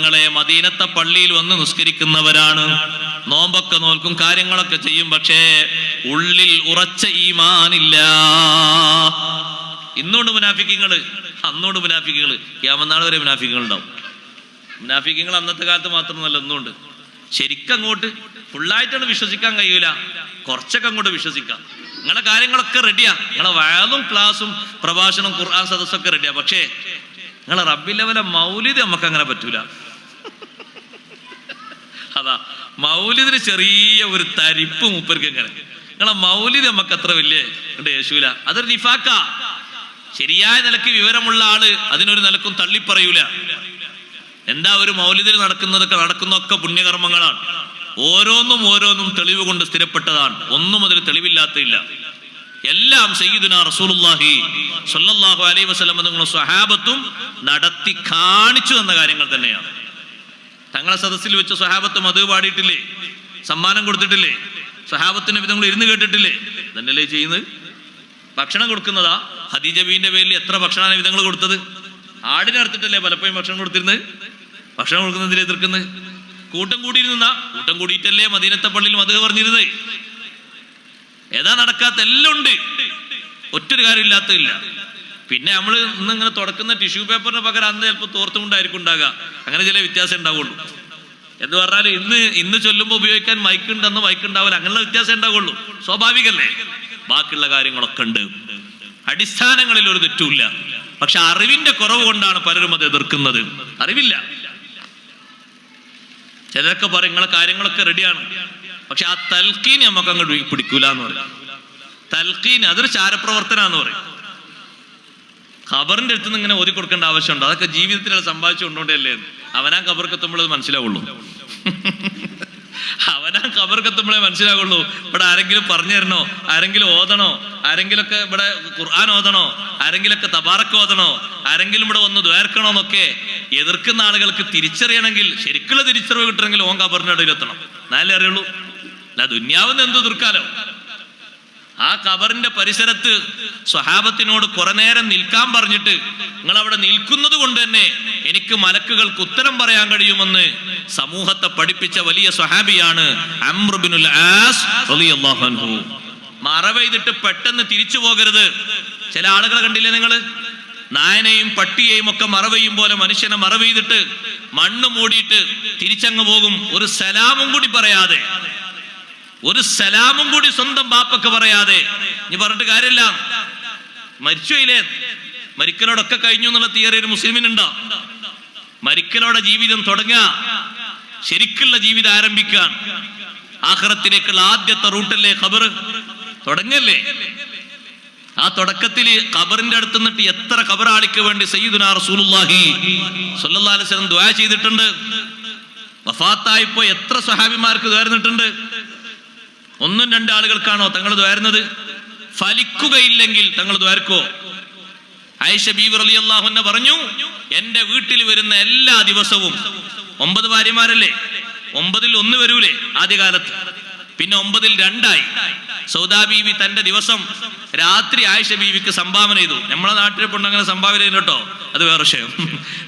സഹോദരങ്ങളെ മദീനത്തെ പള്ളിയിൽ വന്ന് നിസ്കരിക്കുന്നവരാണ്. നോമ്പൊക്കെ നോൽക്കും കാര്യങ്ങളൊക്കെ ചെയ്യും പക്ഷേ ഉള്ളിൽ ഉറച്ച ഈമാനില്ല. ഇന്നുകൊണ്ട് മുനാഫിക്കങ്ങൾ. അന്നുകൊണ്ട് മുനാഫിക്കങ്ങൾ. ക്യാമനാൾ വരെ മുനാഫിക്കങ്ങൾ ഉണ്ടാവും മുനാഫിക്കങ്ങൾ അന്നത്തെ കാലത്ത് മാത്രമല്ല ഇന്നുണ്ട് ശരിക്കും അങ്ങോട്ട് ഫുള്ളായിട്ടാണ് വിശ്വസിക്കാൻ കഴിയൂല. കുറച്ചൊക്കെ അങ്ങോട്ട് വിശ്വസിക്കാം. നിങ്ങളെ കാര്യങ്ങളൊക്കെ റെഡിയാ നിങ്ങളെ വയലും ക്ലാസ്സും പ്രഭാഷണം ഖുർആൻ സദസ്സൊക്കെ റെഡിയാ പക്ഷേ നിങ്ങളെ റബ്ബിലവലെ മൗലിദ് നമുക്ക് അങ്ങനെ പറ്റൂല. അതാ മൗലിദിന് ചെറിയ ഒരു തരിപ്പ് മൂപ്പർക്ക് എങ്ങനെ നിങ്ങളെ മൗലിദ് നമുക്ക് അത്ര വലിയ യേശുല അതൊരു നിഫാക്ക. ശരിയായ നിലയ്ക്ക് വിവരമുള്ള ആൾ അതിനൊരു നിലക്കും തള്ളിപ്പറയൂല. എന്താ ഒരു മൗലിദിൽ നടക്കുന്നതൊക്കെ നടക്കുന്നതൊക്കെ പുണ്യകർമ്മങ്ങളാണ്. ഓരോന്നും ഓരോന്നും തെളിവ് കൊണ്ട് സ്ഥിരപ്പെട്ടതാണ്. ഒന്നും അതിൽ തെളിവില്ലാത്തില്ല എല്ലാം സയ്യിദുന റസൂലുള്ളാഹി സല്ലല്ലാഹു അലൈഹി വസല്ലം നിങ്ങളുടെ സ്വഹാബത്തും നടത്തി കാണിച്ചു തന്ന കാര്യങ്ങൾ തന്നെയാണ്. തങ്ങളെ സദസ്സിൽ വെച്ച് സ്വഹാബത്ത് മധു പാടിയിട്ടില്ലേ? സമ്മാനം കൊടുത്തിട്ടില്ലേ? സ്വഹാബത്തിന് വിധങ്ങൾ ഇരുന്ന് കേട്ടിട്ടില്ലേ? തന്നെയല്ലേ ചെയ്യുന്നത്? ഭക്ഷണം കൊടുക്കുന്നതാ? ഹദീജ ബീന്റെ പേരിൽ എത്ര ഭക്ഷണ വിധങ്ങൾ കൊടുത്തത്? ആടിനെ അറുത്തിട്ടല്ലേ പലപ്പോഴും ഭക്ഷണം കൊടുത്തിരുന്നത്? ഭക്ഷണം കൊടുക്കുന്നതിനെ എതിർക്കുന്നത്? കൂട്ടം കൂടിയിരുന്ന? കൂട്ടം കൂടിയിട്ടല്ലേ മദീനത്തെ പള്ളിയിൽ മധു പറഞ്ഞിരുന്നത്? ഏതാ നടക്കാത്ത എല്ലാം ഉണ്ട്. ഒറ്റൊരു കാര്യം ഇല്ലാത്തതില്ല പിന്നെ നമ്മൾ ഇന്ന് ഇങ്ങനെ തുടക്കുന്ന ടിഷ്യൂ പേപ്പറിന് പകരം അന്ന് ചിലപ്പോൾ തോർത്തുകൊണ്ടായിരിക്കും ഉണ്ടാകുക അങ്ങനെ ചില വ്യത്യാസം ഉണ്ടാവുള്ളൂ. എന്ന് പറഞ്ഞാൽ ഇന്ന് ഇന്ന് ചൊല്ലുമ്പോൾ ഉപയോഗിക്കാൻ മൈക്ക് ഉണ്ടെന്ന് മൈക്ക് ഉണ്ടാവില്ല. അങ്ങനെയുള്ള വ്യത്യാസം ഉണ്ടാവുള്ളൂ. സ്വാഭാവികല്ലേ? ബാക്കിയുള്ള കാര്യങ്ങളൊക്കെ ഉണ്ട്. അടിസ്ഥാനങ്ങളിൽ ഒരു തെറ്റുമില്ല. പക്ഷെ അറിവിന്റെ കുറവ് കൊണ്ടാണ് പലരും അത് എതിർക്കുന്നത്. അറിവില്ല. ചിലരൊക്കെ പറയും നിങ്ങളെ കാര്യങ്ങളൊക്കെ റെഡിയാണ് പക്ഷെ ആ തൽക്കീൻ നമുക്ക് അങ്ങോട്ട് പിടിക്കൂല എന്ന് പറയും. തൽക്കീൻ അതൊരു ചാരപ്രവർത്തനാന്ന് പറയും. ഖബറിന്റെ അടുത്ത് നിന്ന് ഇങ്ങനെ ഓതി കൊടുക്കേണ്ട ആവശ്യമുണ്ടോ. അതൊക്കെ ജീവിതത്തിൽ അത് സമ്പാദിച്ചു കൊണ്ടോണ്ടല്ലേ അവനാ ഖബർക്കെത്തുമ്പോൾ അത് മനസ്സിലാവുള്ളൂ. അവനാ ഖബർക്കെത്തുമ്പോഴേ മനസ്സിലാവുള്ളൂ. ഇവിടെ ആരെങ്കിലും പറഞ്ഞു തരണോ? ആരെങ്കിലും ഓതണോ? ആരെങ്കിലൊക്കെ ഇവിടെ ഖുർആൻ ഓതണോ? ആരെങ്കിലൊക്കെ തബാറക്ക് ഓതണോ? ആരെങ്കിലും ഇവിടെ വന്ന് ദ്വേർക്കണോ എന്നൊക്കെ എതിർക്കുന്ന ആളുകൾക്ക് തിരിച്ചറിയണമെങ്കിൽ ശരിക്കുള്ള തിരിച്ചറിവ് കിട്ടണമെങ്കിൽ ഓൻ ഇടയിൽ എത്തണം എന്നാലേ അറിയുള്ളൂ. അല്ല ദുന്യാവുന്ന എന്ത് എതിർക്കാലോ? ആ കബറിന്റെ പരിസരത്ത് സ്വഹാബത്തിനോട് കുറെ നേരം നിൽക്കാൻ പറഞ്ഞിട്ട് നിങ്ങൾ അവിടെ നിൽക്കുന്നത് കൊണ്ട് തന്നെ എനിക്ക് മലക്കുകൾക്ക് ഉത്തരം പറയാൻ കഴിയുമെന്ന് സമൂഹത്തെ പഠിപ്പിച്ച വലിയ സ്വഹാബിയാണ് അമ്രുബിനുൽ ആസ് മറവെയ്തിട്ട് പെട്ടെന്ന് തിരിച്ചു പോകരുത്. ചില ആളുകളെ കണ്ടില്ലേ നിങ്ങൾ? നായനെയും പട്ടിയെയും ഒക്കെ മറവെയ്യും പോലെ മനുഷ്യനെ മറവെയ്തിട്ട് മണ്ണ് മൂടിയിട്ട് തിരിച്ചങ്ങ് പോകും. ഒരു സലാമും കൂടി പറയാതെ. ഒരു സലാമും കൂടി സ്വന്തം ബാപ്പക്ക് പറയാതെ. നീ പറഞ്ഞിട്ട് കാര്യമില്ല. മരിച്ചുയില്ലേ മരിക്കലോടൊക്കെ കഴിഞ്ഞു എന്നുള്ള തിയറി ഒരു മുസ്ലിമിനുണ്ടോ? മരിക്കലോടെ ജീവിതം തുടങ്ങുക. ശരിക്കുള്ള ജീവിതം ആരംഭിക്കാൻ ആഹ്റത്തിലേക്കുള്ള ആദ്യത്തെ റൂട്ടല്ലേ ഖബർ തുടങ്ങല്ലേ? ആ തുടക്കത്തിൽ ഖബറിന്റെ അടുത്ത് നിന്നിട്ട് എത്ര ഖബറാളിക്ക് വേണ്ടി സയ്യിദുനാ റസൂലുള്ളാഹി സ്വല്ലല്ലാഹു അലൈഹി വസല്ലം ദുആ ചെയ്തിട്ടുണ്ട്. വഫാത്തായപ്പോ എത്ര സഹാബിമാർക്ക് ദ്വാരുന്നിട്ടുണ്ട് ഒന്നും രണ്ട് ആളുകൾക്കാണോ തങ്ങൾ ദ്വാരുന്നത് ഫലിക്കുകയില്ലെങ്കിൽ തങ്ങൾ ദ്വാരക്കോ ആയിഷ ബീവർ അലി അള്ളാഹുന്നെ പറഞ്ഞു എന്റെ വീട്ടിൽ വരുന്ന എല്ലാ ദിവസവും ഒമ്പത് ഭാര്യമാരല്ലേ? ഒമ്പതിൽ ഒന്ന് വരൂലേ ആദ്യകാലത്ത്. പിന്നെ ഒമ്പതിൽ രണ്ടായി. സൗദാ ബീവി തന്റെ ദിവസം രാത്രി ആയിഷ ബീവിക്ക് സംഭാവന ചെയ്തു. നമ്മളെ നാട്ടിലെ പെണ്ണങ്ങനെ സംഭാവന ചെയ്യുന്നു കേട്ടോ. അത് വേറെ വിഷയം.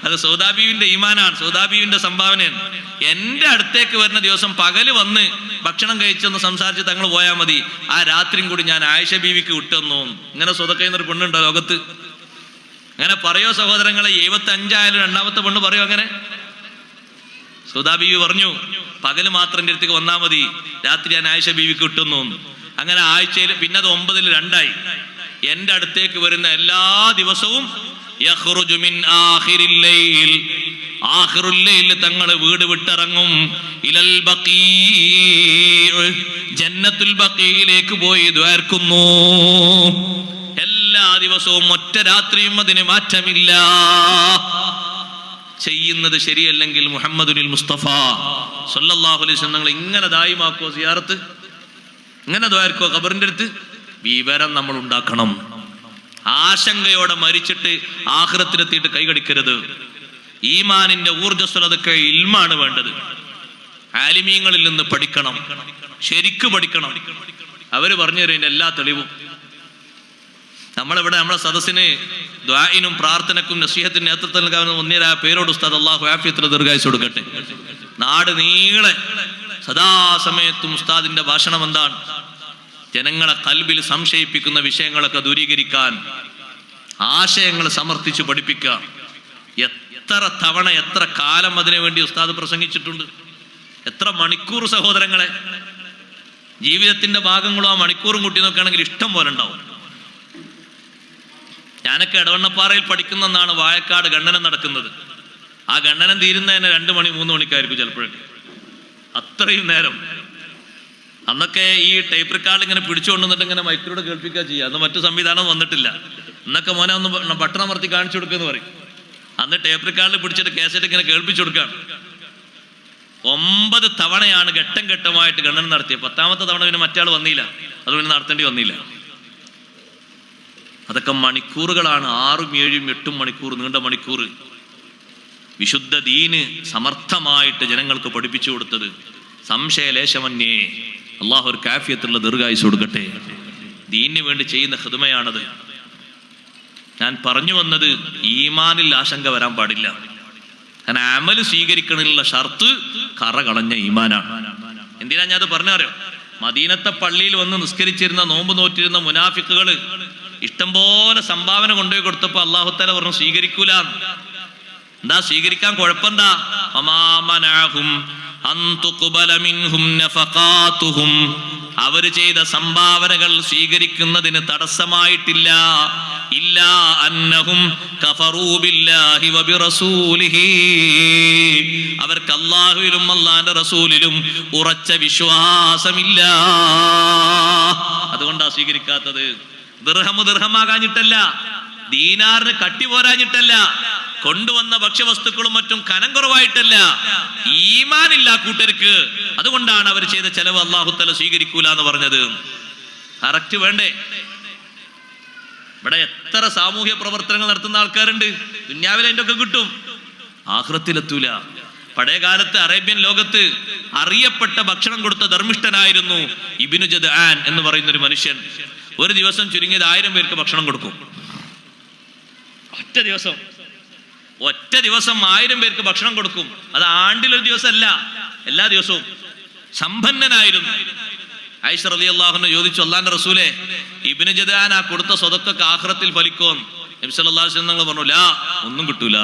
അത് സൗദാ ബീവിന്റെ ഈമാനാണ്. സൗദാ ബീവിന്റെ സംഭാവനയാണ്. എന്റെ അടുത്തേക്ക് വരുന്ന ദിവസം പകൽ വന്ന് ഭക്ഷണം കഴിച്ചൊന്ന് സംസാരിച്ച് തങ്ങൾ പോയാൽ മതി. ആ രാത്രിയും കൂടി ഞാൻ ആയിഷ ബീവിക്ക് വിട്ടെന്നു ഇങ്ങനെ സ്വതക്കയുന്ന ഒരു പെണ്ണുണ്ടോ ലോകത്ത്? അങ്ങനെ പറയോ സഹോദരങ്ങളെ എഴുപത്തി അഞ്ചായാലും രണ്ടാമത്തെ പെണ്ണ് പറയോ അങ്ങനെ? സുധാ ബീവി പറഞ്ഞു പകൽ മാത്രം എന്റെ അടുത്തേക്ക് വന്നാൽ മതി. രാത്രി ഞാൻ ആയിഷ ബീവിക്ക് കിട്ടുന്നു അങ്ങനെ ആഴ്ചയിൽ പിന്നെ അത് ഒമ്പതിൽ രണ്ടായി. എന്റെ അടുത്തേക്ക് വരുന്ന എല്ലാ ദിവസവും തങ്ങൾ വീട് വിട്ടിറങ്ങും. ഇലൽ ജന്നത്തുൽ ബക്കീയിലേക്ക് പോയി ദ്വാർക്കുന്നു എല്ലാ ദിവസവും ഒറ്റ രാത്രിയും അതിന് മാറ്റമില്ല. ചെയ്യുന്നത് ശരിയല്ലെങ്കിൽ മുഹമ്മദുൽ മുസ്തഫ. വസല്ലം നിങ്ങൾ ഇങ്ങനെ ദായിമാക്കോ സിയാറത്ത്? ഇങ്ങനെ ദ്വാരക്കോ ഖബറിന്റെ അടുത്ത്? വിവരം നമ്മൾ ഉണ്ടാക്കണം. ആശങ്കയോടെ മരിച്ചിട്ട് ആഹ്റത്തിലെത്തിയിട്ട് കൈകടിക്കരുത് ഈമാനിന്റെ ഊർജസ്വലതയ്ക്ക് ഇൽമാണ് വേണ്ടത്. ആലിമീങ്ങളിൽ നിന്ന് പഠിക്കണം. ശരിക്കു പഠിക്കണം. അവർ പറഞ്ഞു തരും എല്ലാ തെളിവും. നമ്മളിവിടെ നമ്മളെ സദസ്സിന് ദ്വായിനും പ്രാർത്ഥനക്കും നസീഹത്തിന് നേതൃത്വം നൽകാവുന്ന ഒന്നിരായ പേരോട് ഉസ്താദ് അള്ളാഹു ആഫിയത്തിന് ദീർഘായുസ് കൊടുക്കട്ടെ. നാട് നീളെ സദാസമയത്തും ഉസ്താദിന്റെ ഭാഷണം എന്താണ്? ജനങ്ങളെ കൽബിൽ സംശയിപ്പിക്കുന്ന വിഷയങ്ങളൊക്കെ ദൂരീകരിക്കാൻ ആശയങ്ങൾ സമർത്ഥിച്ച് പഠിപ്പിക്കുക എത്ര തവണ എത്ര കാലം അതിനു വേണ്ടി ഉസ്താദ് പ്രസംഗിച്ചിട്ടുണ്ട്. എത്ര മണിക്കൂർ സഹോദരങ്ങളെ. ജീവിതത്തിന്റെ ഭാഗങ്ങളും ആ മണിക്കൂറും കൂട്ടി നോക്കുകയാണെങ്കിൽ ഇഷ്ടം പോലെ ഉണ്ടാവും. ഞാനൊക്കെ ഇടവണ്ണപ്പാറയിൽ പഠിക്കുന്നെന്നാണ് വായക്കാട് ഗണ്ണനം നടക്കുന്നത്. ആ ഗണ്ണനം തീരുന്നതിന് രണ്ട് മണി മൂന്ന് മണിക്കായിരിക്കും ചിലപ്പോഴൊക്കെ. അത്രയും നേരം. അന്നൊക്കെ ഈ ടൈപ്പ് റെക്കാർഡ് ഇങ്ങനെ പിടിച്ചുകൊണ്ടുവന്നിട്ട് ഇങ്ങനെ മൈക്കിലൂടെ കേൾപ്പിക്കുക ചെയ്യുക. അന്ന് മറ്റു സംവിധാനം വന്നിട്ടില്ല. ഇന്നൊക്കെ മോനെ ഒന്ന് ബട്ടൺ അമർത്തി കാണിച്ചു കൊടുക്കുമെന്ന് പറയും. അന്ന് ടേപ്പ് റെക്കാർഡിൽ പിടിച്ചിട്ട് കേസറ്റ് ഇങ്ങനെ കേൾപ്പിച്ചു കൊടുക്കുകയാണ് ഒമ്പത് തവണയാണ് ഘട്ടം ഘട്ടമായിട്ട് ഗണ്ണനം നടത്തിയത്. പത്താമത്തെ തവണ പിന്നെ മറ്റാൾ വന്നില്ല. അത് പിന്നെ നടത്തേണ്ടി വന്നില്ല. അതൊക്കെ മണിക്കൂറുകളാണ്. ആറും ഏഴും എട്ടും മണിക്കൂർ നീണ്ട മണിക്കൂർ വിശുദ്ധ ദീന് സമർത്ഥമായിട്ട് ജനങ്ങൾക്ക് പഠിപ്പിച്ചു കൊടുത്തത് സംശയലേശമന്യേ അള്ളാഹു ഒരു കാഫിയത്തുള്ള ദീർഘായുസ് കൊടുക്കട്ടെ. ദീനിന് വേണ്ടി ചെയ്യുന്ന ഹൃദമയാണത് ഞാൻ പറഞ്ഞു വന്നത് ഈമാനിൽ ആശങ്ക വരാൻ പാടില്ല. കാരണം അമൽ സ്വീകരിക്കണമെന്നുള്ള ഷർത്ത് കറ കളഞ്ഞ ഈമാനാണ്. എന്തിനാ ഞാൻ അത് പറഞ്ഞറിയോ? മദീനത്തെ പള്ളിയിൽ വന്ന് നിസ്കരിച്ചിരുന്ന നോമ്പ് നോറ്റിരുന്ന മുനാഫിക്കുകൾ ഇഷ്ടംപോലെ സംഭാവന കൊണ്ടുപോയി കൊടുത്തപ്പോൾ അള്ളാഹുത്തല പറഞ്ഞു സ്വീകരിക്കൂല എന്താ സ്വീകരിക്കാൻ കുഴപ്പമെന്താ? നഫഖാതുഹും അവർ ചെയ്ത സംഭാവനകൾ സ്വീകരിക്കുന്നതിന് തടസ്സമായിട്ടില്ല. ഇല്ല അന്നഹും അവർക്ക് അല്ലാഹുവിലും അല്ലാന്റെ റസൂലിലും ഉറച്ച വിശ്വാസമില്ല. അതുകൊണ്ടാ സ്വീകരിക്കാത്തത്. ദൃഹമു ദൃഹമാകാഞ്ഞിട്ടല്ല ദീനാറിന് കട്ടി പോരാഞ്ഞിട്ടല്ല. കൊണ്ടുവന്ന ഭക്ഷ്യവസ്തുക്കളും മറ്റും കനം കുറവായിട്ടല്ല. ഈമാനില്ല കൂട്ടർക്ക്. അതുകൊണ്ടാണ് അവർ ചെയ്ത ചെലവ് അള്ളാഹുത്തല സ്വീകരിക്കൂല എന്ന് പറഞ്ഞത്. കറക്റ്റ് വേണ്ടേ? ഇവിടെ എത്ര സാമൂഹ്യ പ്രവർത്തനങ്ങൾ നടത്തുന്ന ആൾക്കാരുണ്ട്. ദുന്യാവിൽ അതിന്റെ ഒക്കെ കിട്ടും. ആഹ്രത്തിലെത്തൂല പഴയ കാലത്ത് അറേബ്യൻ ലോകത്ത് അറിയപ്പെട്ട ഭക്ഷണം കൊടുത്ത ധർമ്മിഷ്ഠനായിരുന്നു ഇബിനു ജദ് ആൻ എന്ന് പറയുന്ന ഒരു മനുഷ്യൻ. ഒരു ദിവസം ചുരുങ്ങിയത് ആയിരം പേർക്ക് ഭക്ഷണം കൊടുക്കും. ഒറ്റ ദിവസം. ഒറ്റ ദിവസം ആയിരം പേർക്ക് ഭക്ഷണം കൊടുക്കും. അത് ആണ്ടിലൊരു ദിവസമല്ല എല്ലാ ദിവസവും. സമ്പന്നനായിരുന്നു. ഐഷ അലി അള്ളാഹുനെ ചോദിച്ചു അള്ളാന്റെ റസൂലെ ഇബിന് ജദാൻ ആ കൊടുത്ത സ്വതക്കൊക്കെ ആഹ്റത്തിൽ ഫലിക്കും നബിസല്ലാഹു പറഞ്ഞു ലാ ഒന്നും കിട്ടൂല.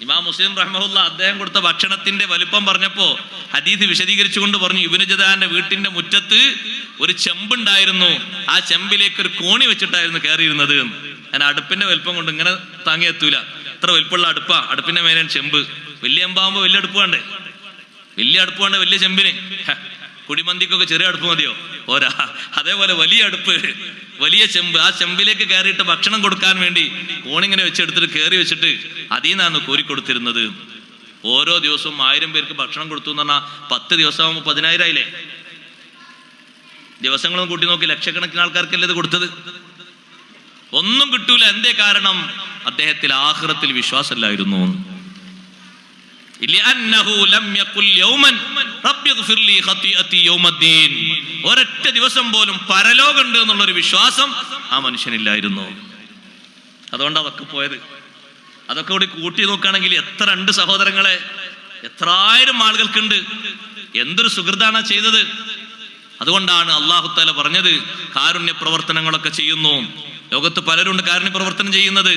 ഇമാം മുസ്ലിം റഹ്മുല്ല അദ്ദേഹം കൊടുത്ത ഭക്ഷണത്തിന്റെ വലുപ്പം പറഞ്ഞപ്പോ ഹദീസ് വിശദീകരിച്ചുകൊണ്ട് പറഞ്ഞു ഇബിന് ജദാന്റെ വീട്ടിന്റെ മുറ്റത്ത് ഒരു ചെമ്പുണ്ടായിരുന്നു. ആ ചെമ്പിലേക്ക് ഒരു കോണി വെച്ചിട്ടായിരുന്നു കയറിയിരുന്നത് ഞാൻ അടുപ്പിന്റെ വലുപ്പം കൊണ്ട് ഇങ്ങനെ താങ്ങി എത്തൂല. ഇത്ര വലുപ്പമുള്ള അടുപ്പാ. അടുപ്പിന്റെ മേലെയാണ് ചെമ്പ്. വലിയ ചെമ്പാകുമ്പോ വലിയ അടുപ്പ് വേണ്ടേ? വലിയ അടുപ്പ് വേണ്ട? വലിയ ചെമ്പിന്? കുടിമന്തിക്കൊക്കെ ചെറിയ അടുപ്പ് മതിയോ? ഓരാ അതേപോലെ വലിയ അടുപ്പ് വലിയ ചെമ്പ്. ആ ചെമ്പിലേക്ക് കയറിയിട്ട് ഭക്ഷണം കൊടുക്കാൻ വേണ്ടി കോണിങ്ങനെ വെച്ചെടുത്തിട്ട് കയറി വെച്ചിട്ട് അതിൽ നിന്നാണ് കോരി കൊടുത്തിരുന്നത്. ഓരോ ദിവസവും ആയിരം പേർക്ക് ഭക്ഷണം കൊടുത്തു എന്ന് പറഞ്ഞാൽ പത്ത് ദിവസമാകുമ്പോൾ പതിനായിരം ആയില്ലേ? ദിവസങ്ങളും കൂട്ടി നോക്കി ലക്ഷക്കണക്കിന് ആൾക്കാർക്കല്ലേ ഇത് കൊടുത്തത്? ഒന്നും കിട്ടൂല. എന്തേ കാരണം? അദ്ദേഹത്തിൽ ആഹ്റത്തിൽ വിശ്വാസമല്ലായിരുന്നു. ഒരൊറ്റ ദിവസം പോലും പരലോകുണ്ട് എന്നുള്ളൊരു വിശ്വാസം ആ മനുഷ്യനില്ലായിരുന്നു. അതുകൊണ്ട് അതൊക്കെ പോയത്. അതൊക്കെ കൂടി കൂട്ടി നോക്കുകയാണെങ്കിൽ എത്ര രണ്ട് സഹോദരങ്ങളെ എത്രായിരം ആളുകൾക്കുണ്ട്. എന്തൊരു സുഹൃതാണ് ചെയ്തത്. അതുകൊണ്ടാണ് അള്ളാഹുത്താല പറഞ്ഞത് കാരുണ്യ പ്രവർത്തനങ്ങളൊക്കെ ചെയ്യുന്നു. ലോകത്ത് പലരുണ്ട് കാരുണ്യ പ്രവർത്തനം ചെയ്യുന്നത്.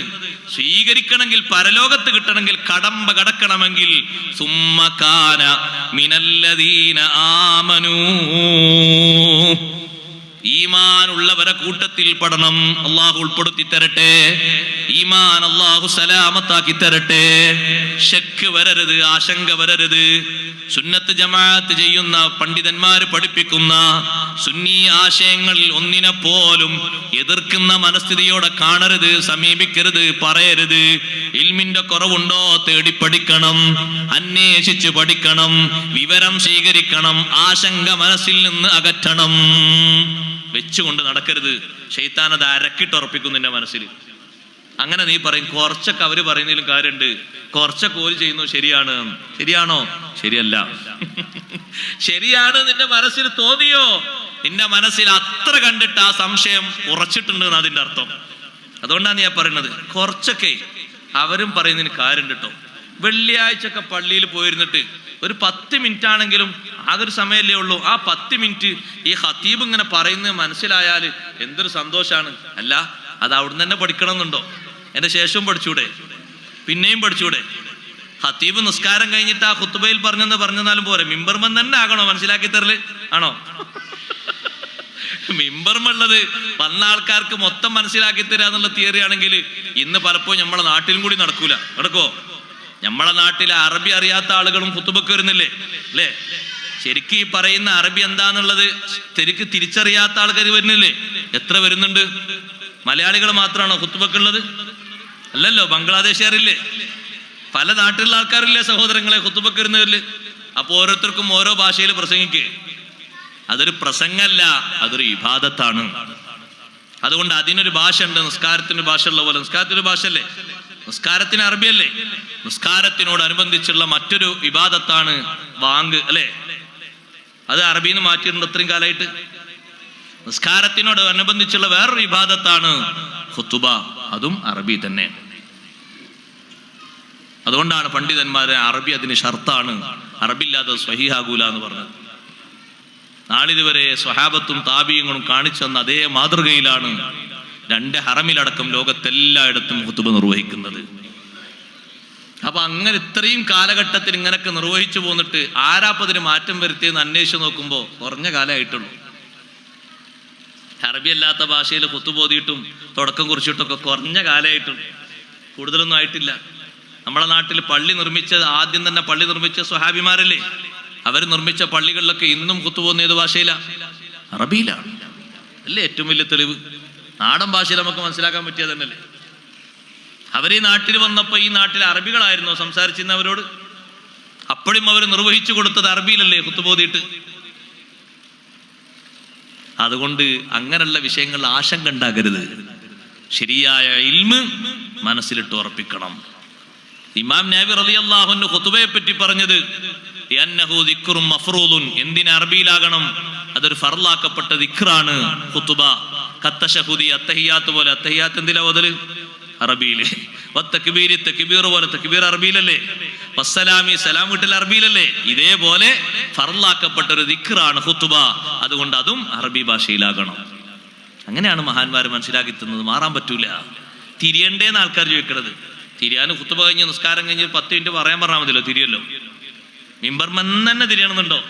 സ്വീകരിക്കണമെങ്കിൽ പരലോകത്ത് കിട്ടണമെങ്കിൽ കടമ്പ കടക്കണമെങ്കിൽ സുമ്മക്കാന മിനല്ലദീന ആമനൂ. ഈമാൻ ഉള്ളവരെ കൂട്ടത്തിൽ പെടണം അള്ളാഹു ഉൾപ്പെടുത്തി തരട്ടെ. ഈമാൻ അള്ളാഹു സലാമത്താക്കി തരട്ടെ. ഷക്ക് വരരുത് ആശങ്ക വരരുത്. സുന്നത്ത് ജമാഅത്ത് ചെയ്യുന്ന പണ്ഡിതന്മാർ പഠിപ്പിക്കുന്ന സുന്നി ആശയങ്ങളിൽ ഒന്നിനെ പോലും എതിർക്കുന്ന മനസ്ഥിതിയോടെ കാണരുത് സമീപിക്കരുത് പറയരുത്. ഇൽമിന്റെ കുറവുണ്ടോ? തേടി പഠിക്കണം അന്വേഷിച്ച് പഠിക്കണം വിവരം സ്വീകരിക്കണം ആശങ്ക മനസ്സിൽ നിന്ന് അകറ്റണം. വെച്ചുകൊണ്ട് നടക്കരുത്. ഷെയ്ത്താൻ അത് അരക്കിട്ടുറപ്പിക്കും നിന്റെ മനസ്സിൽ. അങ്ങനെ നീ പറയും കുറച്ചൊക്കെ അവർ പറയുന്നതിലും കാര്യമുണ്ട്. കുറച്ചൊക്കെ ഓര് ചെയ്യുന്നു ശരിയാണ്. ശരിയാണോ? ശരിയല്ല. ശരിയാണ് നിന്റെ മനസ്സിൽ തോന്നിയോ? നിന്റെ മനസ്സിൽ അത്ര കണ്ടിട്ട് ആ സംശയം ഉറച്ചിട്ടുണ്ട് എന്ന് അതിന്റെ അർത്ഥം. അതുകൊണ്ടാണ് ഞാൻ പറയുന്നത് കുറച്ചൊക്കെ അവരും പറയുന്നതിന് കാര്യം കേട്ടോ. വെള്ളിയാഴ്ച ഒക്കെ പള്ളിയിൽ പോയിരുന്നിട്ട് ഒരു പത്ത് മിനിറ്റ് ആണെങ്കിലും ഒരു സമയമല്ലേ ഉള്ളൂ. ആ പത്ത് മിനിറ്റ് ഈ ഹത്തീബ് ഇങ്ങനെ പറയുന്നത് മനസ്സിലായാൽ എന്തൊരു സന്തോഷമാണ് അല്ല അത് അവിടുന്ന് തന്നെ പഠിക്കണം എന്നുണ്ടോ എന്റെ ശേഷവും പഠിച്ചൂടെ? പിന്നെയും പഠിച്ചൂടെ? ഹത്തീബ് നിസ്കാരം കഴിഞ്ഞിട്ട് ആ കുത്തുബയിൽ പറഞ്ഞെന്ന് പറഞ്ഞെന്നാലും പോരെ. മിമ്പർമൻ തന്നെ ആകണോ മനസ്സിലാക്കി തരൽ ആണോ? മിമ്പർമുള്ളത് വന്ന ആൾക്കാർക്ക് മൊത്തം മനസ്സിലാക്കി തരാ എന്നുള്ള തിയറി ആണെങ്കിൽ ഇന്ന് പലപ്പോഴും നമ്മളെ നാട്ടിലും കൂടി നടക്കൂല. നടക്കോ നമ്മളെ നാട്ടിലെ അറബി അറിയാത്ത ആളുകളും കുത്തുബക്ക് വരുന്നില്ലേ? അല്ലേ? ശരിക്കും ഈ പറയുന്ന അറബി എന്താന്നുള്ളത് ശരിക്ക് തിരിച്ചറിയാത്ത ആൾക്കാർ വരുന്നില്ലേ? എത്ര വരുന്നുണ്ട്? മലയാളികൾ മാത്രമാണോ കുത്തുബക്കുള്ളത് അല്ലല്ലോ ബംഗ്ലാദേശുകാരില്ലേ? പല നാട്ടിലുള്ള ആൾക്കാരില്ലേ സഹോദരങ്ങളെ കുത്തുബക്ക് വരുന്നവരിൽ? അപ്പോൾ ഓരോരുത്തർക്കും ഓരോ ഭാഷയിൽ പ്രസംഗിക്കേ. അതൊരു പ്രസംഗമല്ല അതൊരു ഇബാദത്താണ്. അതുകൊണ്ട് അതിനൊരു ഭാഷ ഉണ്ട് നിസ്കാരത്തിന് ഭാഷ ഉള്ള പോലെ. നിസ്കാരത്തിന് ഭാഷ അല്ലേ നിസ്കാരത്തിന് അറബിയല്ലേ? നിസ്കാരത്തിനോടനുബന്ധിച്ചുള്ള മറ്റൊരു വിവാദത്താണ് വാങ്ക് അല്ലേ? അത് അറബിന്ന് മാറ്റിയിട്ടുണ്ട് ഇത്രയും കാലമായിട്ട്. നിസ്കാരത്തിനോട് അനുബന്ധിച്ചുള്ള വേറൊരു വിഭാഗത്താണ് ഖുത്തുബ. അതും അറബി തന്നെ. അതുകൊണ്ടാണ് പണ്ഡിതന്മാരെ അറബി അതിന് ഷർത്താണ്. അറബില്ലാതെ സ്വഹിയാകൂല എന്ന് പറഞ്ഞത്. നാളിതുവരെ സ്വഹാബത്തും താപീയങ്ങളും കാണിച്ചു തന്ന അതേ മാതൃകയിലാണ് രണ്ട് ഹറമിലടക്കം ലോകത്തെല്ലായിടത്തും ഖുത്ബ നിർവഹിക്കുന്നത്. അപ്പൊ അങ്ങനെ ഇത്രയും കാലഘട്ടത്തിൽ ഇങ്ങനൊക്കെ നിർവഹിച്ചു പോന്നിട്ട് ആരാപ്പതിന് മാറ്റം വരുത്തിയെന്ന് അന്വേഷിച്ച് നോക്കുമ്പോൾ കുറഞ്ഞ കാലമായിട്ടുള്ളൂ അറബി അല്ലാത്ത ഭാഷയിൽ കുത്തുപോതിയിട്ടും തുടക്കം കുറിച്ചിട്ടൊക്കെ കുറഞ്ഞ കാലമായിട്ടുള്ളൂ കൂടുതലൊന്നും ആയിട്ടില്ല. നമ്മുടെ നാട്ടിൽ പള്ളി നിർമ്മിച്ചത് ആദ്യം തന്നെ പള്ളി നിർമ്മിച്ച സ്വഹാബിമാരല്ലേ? അവർ നിർമ്മിച്ച പള്ളികളിലൊക്കെ ഇന്നും കുത്തുപോകുന്ന ഏത് ഭാഷയിലാണ് അറബിയിലാണ്. അല്ലേ? ഏറ്റവും വലിയ തെളിവ്. നാടൻ ഭാഷയിൽ നമുക്ക് മനസ്സിലാക്കാൻ പറ്റിയത് തന്നെയല്ലേ അവർ ഈ നാട്ടിൽ വന്നപ്പോൾ ഈ നാട്ടിൽ അറബികളായിരുന്നോ സംസാരിച്ചിരുന്നവരോട്. അപ്പോഴും അവർ നിർവഹിച്ചു കൊടുത്തത് അറബിയിലല്ലേ കുത്തുപോതിയിട്ട് അതുകൊണ്ട് അങ്ങനെയുള്ള വിഷയങ്ങളിൽ ആശങ്ക ഉണ്ടാകരുത്. ശരിയായ ഇൽമ് മനസ്സിലിട്ട് ഉറപ്പിക്കണം. ഇമാം നാബി റളിയല്ലാഹുവിന്റെ ഖുതുബയെ പറ്റി പറഞ്ഞത് എന്തിന് അറബിയിലാകണം? അതൊരു ഫറലാക്കപ്പെട്ട ദിക്റാണ് കുത്തുബ കത്തശഹുദി അത്തഹിയാത്ത് പോലെ. അത്തഹിയാത്ത് എന്തിലാ അറബിയിൽ. വത്തക്ബീരി തക്ബീർ പോലെ തക്ബീർ അറബിയിലല്ലേ? വസ്സലാമി സലാം വീട്ടിൽ അറബിയിലല്ലേ? ഇതേപോലെ ഫർലാക്കപ്പെട്ട ഒരു ദിക്റാണ് ഹുത്തുബ അതുകൊണ്ട് അതും അറബി ഭാഷയിലാകണം. അങ്ങനെയാണ് മഹാന്മാർ മനസ്സിലാക്കി തന്നത് മാറാൻ പറ്റൂല. തിരിയണ്ടേന്ന് ആൾക്കാർ ചോദിക്കണത്. തിരിയാന് കുത്തുബ കഴിഞ്ഞ് നിസ്കാരം കഴിഞ്ഞ് പത്ത് മിനിറ്റ് പറയാൻ പറഞ്ഞാൽ മതിയല്ലോ തിരിയല്ലോ. മിമ്പർമൻ തന്നെ തിരിയണമെന്നുണ്ടോ?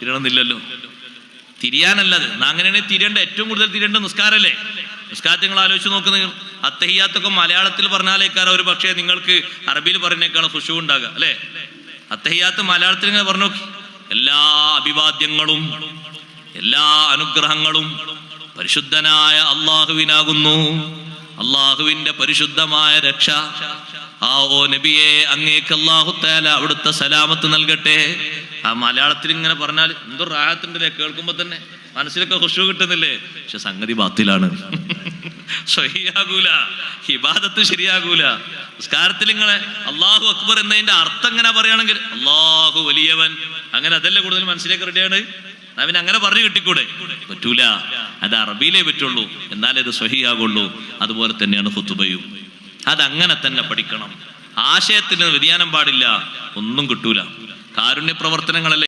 തിരിയണമെന്നില്ലല്ലോ. തിരിയാനല്ലത്. അങ്ങനെയാണെങ്കിൽ തിരിയേണ്ട? ഏറ്റവും കൂടുതൽ തിരിയേണ്ട നിസ്കാരല്ലേ? നിസ്കാരത്തിൽ നിങ്ങൾ ആലോചിച്ച് നോക്കുന്നത് അത്തഹിയാത്തൊക്കെ മലയാളത്തിൽ പറഞ്ഞാലേക്കാരം ഒരു പക്ഷേ നിങ്ങൾക്ക് അറബിയിൽ പറഞ്ഞേക്കാൾ ഖുഷു ഉണ്ടാകുക അല്ലേ? അത്തഹിയാത്ത് മലയാളത്തിൽ ഇങ്ങനെ പറഞ്ഞു എല്ലാ അഭിവാദ്യങ്ങളും എല്ലാ അനുഗ്രഹങ്ങളും പരിശുദ്ധനായ അള്ളാഹുവിനാകുന്നു. അള്ളാഹുവിന്റെ പരിശുദ്ധമായ രക്ഷ ആ ഓ നബിയെ അങ്ങേക്ക് അള്ളാഹു തേല അവിടുത്തെ സലാമത്ത് നൽകട്ടെ. ആ മലയാളത്തിൽ ഇങ്ങനെ പറഞ്ഞാൽ എന്തോ റാഹത്തിന്റെ കേൾക്കുമ്പോ തന്നെ മനസ്സിലൊക്കെ ഖുഷു കിട്ടുന്നില്ലേ? പക്ഷെ സംഗതി ബാത്തിലാണ്. ശരിയാകൂല ഹിബാദത്ത് ശരിയാകൂല. നിസ്കാരത്തിൽ നിങ്ങളെ അള്ളാഹു അക്ബർ എന്നതിന്റെ അർത്ഥം എങ്ങനെ പറയുകയാണെങ്കിൽ അള്ളാഹു വലിയവൻ. അങ്ങനെ അതല്ലേ കൂടുതൽ മനസ്സിലേക്ക് റെഡിയാണ് അവൻ അങ്ങനെ പറഞ്ഞു കിട്ടിക്കൂടെ? പറ്റൂല. അത് അറബിയിലേ പറ്റുള്ളൂ. എന്നാലേ ഇത് സ്വഹിയാകുള്ളൂ അതുപോലെ തന്നെയാണ് ഹുത്തുബയും അതങ്ങനെ തന്നെ പഠിക്കണം. ആശയത്തിന് വ്യതിയാനം പാടില്ല. ഒന്നും കിട്ടൂല. കാരുണ്യ പ്രവർത്തനങ്ങളല്ലേ